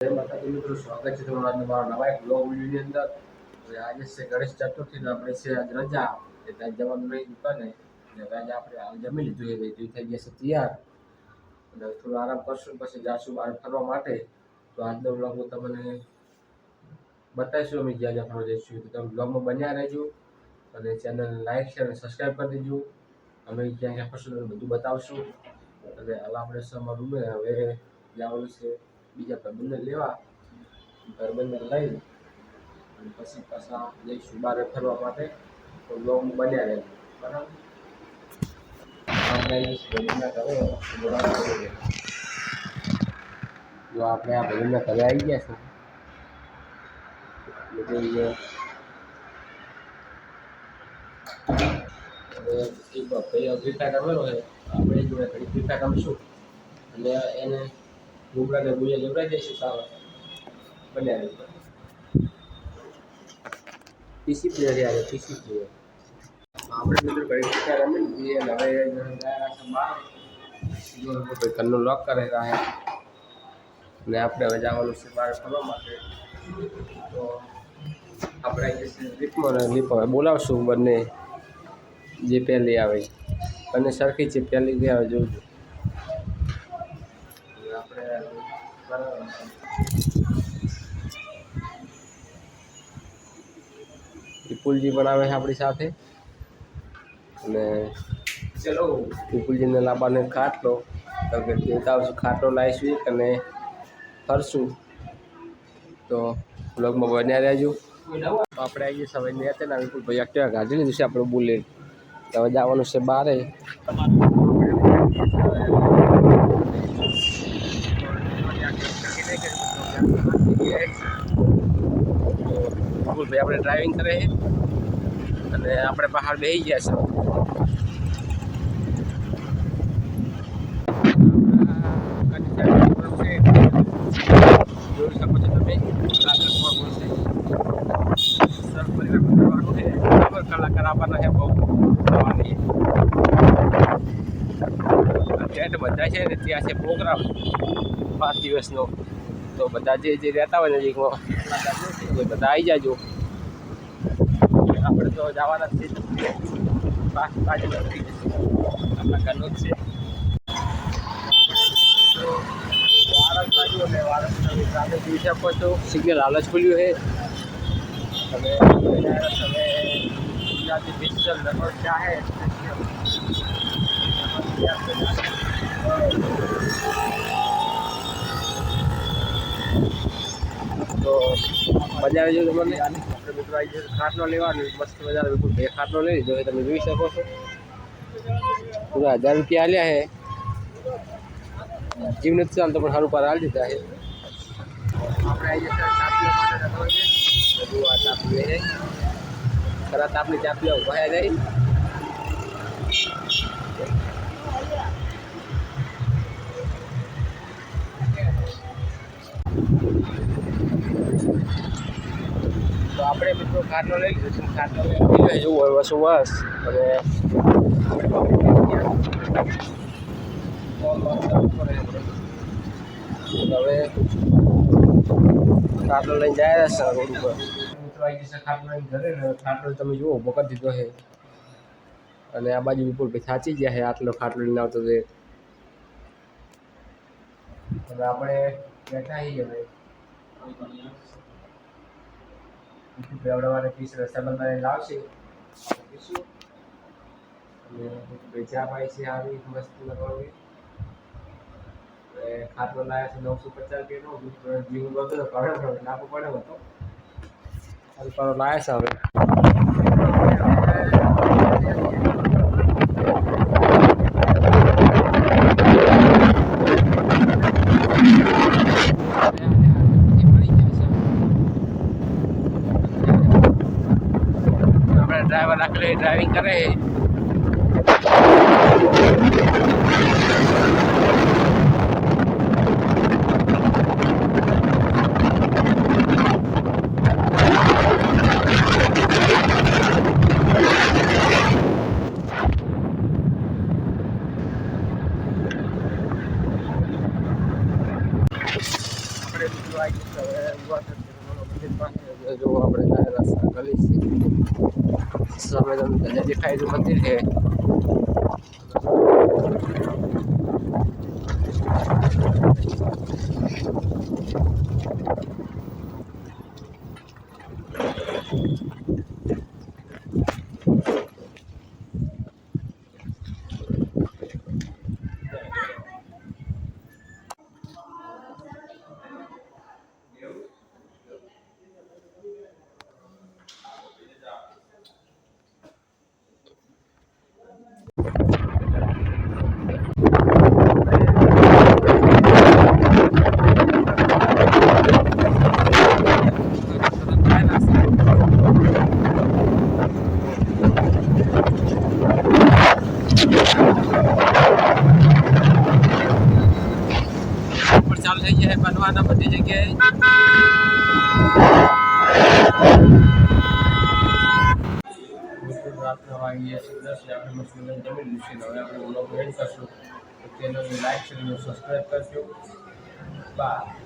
જય મિત્રો, સ્વાગત છે તમારા મારા નવા એક બ્લોગ વિડીયોની અંદર. હવે આજે છે ગણેશ ચતુર્થી ને આપણે છે આજ રજા. એટલે ત્યાં જવાનું નહીં દુકાને. એટલે આજે આપણે હાલ જમી લીધું એ એટલે થઈ ગયા છે તૈયાર. અને થોડો આરામ કરશું પછી જાશું બહાર ફરવા માટે. તો આજનો બ્લોગ હું તમને બતાવીશું. અમે જ્યાં જ્યાં ફરવા જઈશું તો તમે બ્લોગમાં બન્યા રહેજો. અને ચેનલ લાઈક શેર અને સબસ્ક્રાઈબ કરી દેજો. અમે ક્યાં ક્યાં ફરશું બધું બતાવશું. અને હાલ આપણે સમર રૂમે હવે જવાનું છે. બીજા પ્રબંધન લેવા પ્રબંધન લઈ અને પછી પાછા જઈશું બહાર ફરવા માટે. તો લોંગ બન્યા રહે બરાબર. જો આપણે આ ભાઈબંધના ઘરે આવી ગયા છે જોઈએ એક ભાઈ અભિપ્રાય કરેલો છે આપણે એ જોડે ઘડી ફાયર રમીશું અને એને ડુંગળાને ગુજે લેવડાવી દઈશું સારા બન્યા રહે પીસી પ્લેયર યાર પીસી પ્લેયર આપણે મિત્રો ઘડી અભિપ્રાય રમી લીધી અને હવે ગયા છે બહાર જો ભાઈ ઘરનું લોક કરે રહ્યા ને આપણે હવે જવાનું છે બહાર ફરવા માટે તો આપણે આવી જશે લીપમાં અને લીપ હવે બોલાવશું બંને જે પહેલી આવે એ. બંને સરખી છે પહેલી જે આવે જોજો આપણે બરાબર વિપુલજી પણ આવે છે આપણી સાથે. અને ચલો વિપુલજીને લાંબાને ખાટલો, તો કે દેવતા આવશું ખાટલો લાવીશું અને ફરશું. તો બ્લોગમાં બન્યા રહેજો. આપણે આવીએ નહીં હતા ને વિપુલભાઈ એક્ટિવા કાઢી લીધું છે આપણું બુલેટ હવે જવાનું છે બારે. વિપુલભાઈ આપણે ડ્રાઇવિંગ કરે છે. અને આપણે બહાર બેસી ગયા છે જોઈ શકો છો તમે કલાકાર આવવાના છે બધા છે ત્યાં છે પ્રોગ્રામ પાંચ દિવસનો. તો બધા જે જે રહેતા હોય નજીકમાં, બધા આવી જાજો. તો જવાના જ છે જશે આપણા ઘરનું જ છે. વારસ બાજુ અને વારસ સાથે જોઈ શકો છો. સિગ્નલ હાલ જ ખુલ્યું છે. તમે તમે ગુજરાતી ડિજિટલ નંબર ક્યાં તો મજા આવી જાય તમને? આપણે મિત્રો આવી જશે ખાટલો લેવાની મસ્ત મજા બિલકુલ બે ખાટલો લઈ લીધો તમે જોઈ શકો છો. પૂરા હજાર રૂપિયા આલ્યા છે. જીવ નથી ચાલતો, પણ સારું પાર હાલ દીધા છે. આપણે આવી જશે તાપીઓ માટે બધું આ તાપીઓ ઊભા જાય આપણે મિત્રો કારનો લઈ લીધો ખાટલો લઈ જેવું હોય વસો બસ. અને હવે ખાટલો લઈને જાય છે રોડ ઉપર. મિત્રો આવી જશે ખાટલો લઈને ઘરે ને ખાટલો તમે જુઓ બકર દીધો છે. અને આ બાજુ વિપુલ ભાઈ સાચી ગયા છે આટલો ખાટલો લઈને આવતો છે. આપણે બેઠા છીએ હવે. બેવડાવાને પીસ રસાબંધાને લાવશે. આપણે પીશું અને છે આવી વસ્તુ લગાવી ખાટલો લાવ્યા છે નવસો પચાસ રૂપિયાનો. જીવ બધો કાઢો નાખવો પડે હતો અલ્પાનો લાવ્યા છે હવે આપણે ડ્રાઈવર રાખલે ડ્રાઇવિંગ કરે આપણે વાગી છે હવે યુવા જો આપણે જાહેર કરી છે. સામે તમને દેખાય છે મંદિર છે ઉપર ચાલુ થઈ જાય બનવાના બધી જગ્યાએ. રાતના વાગીએ છે દસ આપણે મસ્ત હવે આપણે બ્લોગ એન્ડ કરશું. તો ચેનલને લાઈક શેર સબસ્ક્રાઈબ કરજો. બાય